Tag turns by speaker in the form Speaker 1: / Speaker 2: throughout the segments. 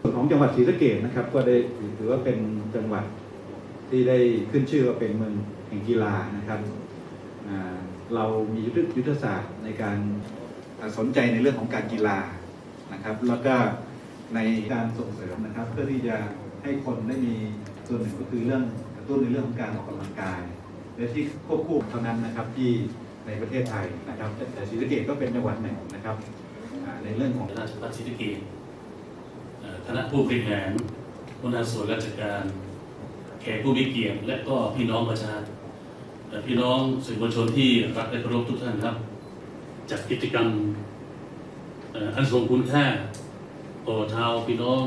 Speaker 1: ส่วนของจังหวัดศรีสะเกษนะครับ ก็ได้ถือว่าเป็นจังหวัดที่ได้ขึ้นชื่อว่าเป็นเมืองแห่งกีฬานะครับเรามียุทธศาสตร์ในการสนใจในเรื่องของการกีฬานะครับ แล้วก็ในการส่งเสริมนะครับ เพื่อที่จะให้คนได้มีส่วนหนึ่งก็คือเรื่องกระตุ้นในเรื่องของการออกกำลังกาย และที่ควบคู่เท่านั้นนะครับที่ในประเทศไทยนะครับ แต่ศรีสะเกษก็เป็นจังหวัดหนึ่งนะครับในเรื่องของ
Speaker 2: ราชพัฒศรีสะเกษเอ่อ คณะผู้บริหารหัวหน้าส่วนราชการ แขกผู้มีเกียรติและก็พี่น้องประชาชนเอ่พี่น้องสื่อมวลชนที่รักและเคารพทุกท่านครับจัดกิจกรรมอันทรงคุณค่าต่อชาวพี่น้อง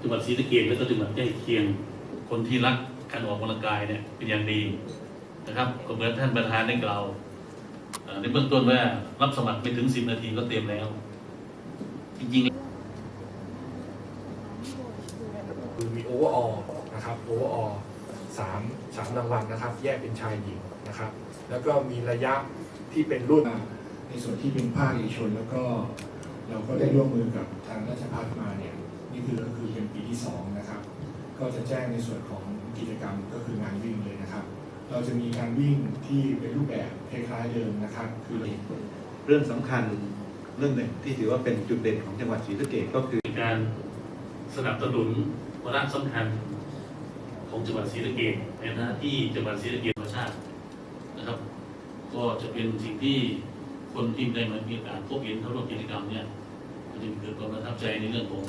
Speaker 2: จังหวัดศรีสะเกษและก็จังหวัดใกล้เคียงคนที่รักการออกกำลังกายเนี่ยเป็นอย่างดีนะครับก็เหมือนท่านประธานได้กล่าวในเบื้องต้นว่ารับสมัครไม่ถึง 10 นาทีก็เต็มแล้ว จริงๆ
Speaker 3: คือมีโอเวอร์ออนะครับโอเวอร์ออสามสามรางวัลนะครับ แยกเป็นชายหญิงนะครับ แล้วก็มีระยะที่เป็นรุ่น
Speaker 4: ในส่วนที่เป็นภาคเอกชน แล้วก็เราก็ได้ร่วมมือกับทางราชพัฒมาเนี่ยนี่คือก็คือเป็นปีที่สองนะครับ ก็จะแจ้งในส่วนของกิจกรรมก็คืองานวิ่งเลยนะครับ เราจะมีการวิ่งที่เป็นรูปแบบคล้ายๆเดิมนะครับ คือ
Speaker 1: เรื่องสำคัญเรื่องหนึ่งที่ถือว่าเป็นจุดเด่นของจังหวัดศรีสะเกษก็คือ
Speaker 2: การสนับสนุน วาระสำคัญของจังหวัดศรีสะเกษในหน้าที่จังหวัดศรีสะเกษธรรมชาตินะครับ ก็จะเป็นสิ่งที่คนที่ได้มามีโอกาสพบเห็นเข้าร่วมกิจกรรมเนี่ยก็จะเกิดความประทับใจในเรื่องของ